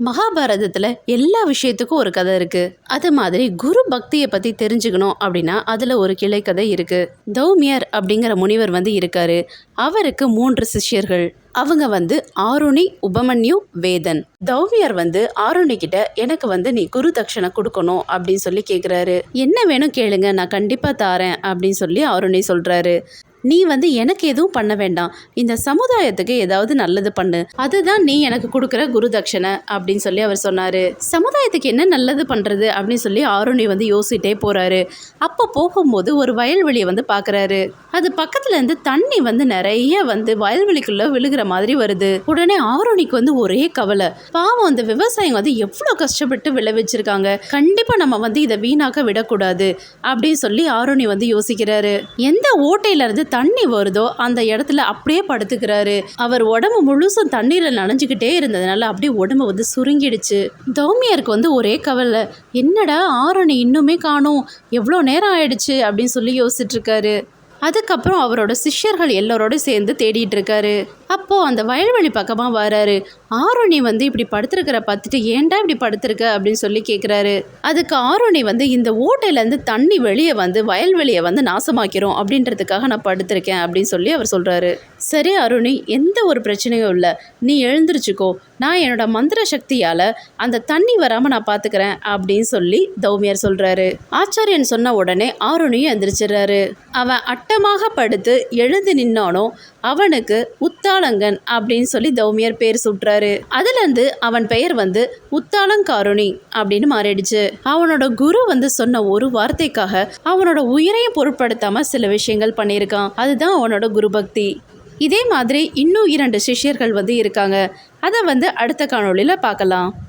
மகாபாரதத்தில் எல்லா விஷயத்துக்கும் ஒரு கதை இருக்குது அது மாதிரி குரு பக்தியை பற்றி தெரிஞ்சுக்கணும் அப்படின்னா அதில் ஒரு கிளை கதை இருக்குது தௌமியர் அப்படிங்கிற முனிவர் வந்து இருக்காரு. அவருக்கு மூன்று சிஷ்யர்கள். அவங்க வந்து ஆருணி உபமன்யு வேதன். தௌமியர் வந்து ஆருணி கிட்ட எனக்கு வந்து நீ குரு தட்சணை கொடுக்கணும் அப்படின்னு சொல்லி கேட்குறாரு என்ன வேணும் கேளுங்க நான் கண்டிப்பாக தாரேன் அப்படின்னு சொல்லி ஆருணி சொல்கிறாரு நீ வந்து எனக்கு எதுவும் பண்ண வேண்டாம். இந்த சமுதாயத்துக்கு ஏதாவது நல்லது பண்ணு. அதுதான் நீ எனக்கு கொடுக்குற குரு தட்சணை அப்படின்னு சொல்லி அவர் சொன்னார். சமுதாயத்துக்கு என்ன நல்லது பண்ணுறது அப்படின்னு சொல்லி ஆருணி வந்து யோசிட்டே போகிறாரு அப்போ போகும்போது ஒரு வயல்வெளியை வந்து பார்க்குறாரு அது பக்கத்துல இருந்து தண்ணி வந்து நிறைய வந்து வயல்வெளிக்குள்ள விழுகிற மாதிரி வருது. உடனே ஆரோணிக்கு வந்து ஒரே கவலை. பாவம் அந்த விவசாயிங்க வந்து எவ்வளோ கஷ்டப்பட்டு விளைவிச்சிருக்காங்க. கண்டிப்பா நம்ம வந்து இதை வீணாக்க விடக்கூடாது அப்படின்னு சொல்லி ஆரோணி வந்து யோசிக்கிறாரு. எந்த ஓட்டையில இருந்து தண்ணி வருதோ அந்த இடத்துல அப்படியே படுத்துக்கிறாரு. அவர் உடம்பு முழுசும் தண்ணீரில் நனைஞ்சுக்கிட்டே இருந்ததுனால அப்படியே உடம்பு வந்து சுருங்கிடுச்சு. தௌமியருக்கு வந்து ஒரே கவலை என்னடா ஆரணி இன்னுமே காணும் எவ்வளோ நேரம் ஆயிடுச்சு? அப்படின்னு சொல்லி யோசிச்சுட்டு இருக்காரு. அதுக்கப்புறம் அவரோட சிஷ்யர்கள் எல்லாரோடும் சேர்ந்து தேடிட்டு இருக்காரு. அப்போது அந்த வயல்வெளி பக்கமாக வராரு. ஆரோணி வந்து இப்படி படுத்திருக்கிற பார்த்துட்டு ஏன்டா இப்படி படுத்திருக்க? அப்படின்னு சொல்லி கேட்குறாரு அதுக்கு ஆரோணி வந்து இந்த ஓட்டையிலேருந்து தண்ணி வெளியே வந்து வயல்வெளியை வந்து நாசமாக்கிறோம். அப்படின்றதுக்காக நான் படுத்திருக்கேன். அப்படின்னு சொல்லி அவர் சொல்கிறாரு சரி அருணி எந்த ஒரு பிரச்சனையும் இல்லை. நீ எழுந்திருச்சுக்கோ. நான் என்னோட மந்திர சக்தியால் அந்த தண்ணி வராமல் நான் பார்த்துக்கிறேன் அப்படின்னு சொல்லி தௌமியர் சொல்கிறாரு ஆச்சாரியன் சொன்ன உடனே ஆருணியும் எந்திரிச்சிடுறாரு. அவன் அட்டமாக படுத்து எழுந்து நின்னானோ அவனுக்கு உத்தாளங்கன் அப்படின்னு சொல்லி தௌமியர் பேர் சுட்டுறாரு. அதுலேருந்து அவன் பெயர் வந்து உத்தாலங்காருணி அப்படின்னு மாறிடுச்சு. அவனோட குரு வந்து சொன்ன ஒரு வார்த்தைக்காக அவனோட உயிரையும் பொருட்படுத்தாம சில விஷயங்கள் பண்ணியிருக்கான். அதுதான் அவனோட குரு பக்தி. இதே மாதிரி இன்னும் இரண்டு சிஷ்யர்கள் வந்து இருக்காங்க. அதை வந்து அடுத்த காணொளியில் பார்க்கலாம்.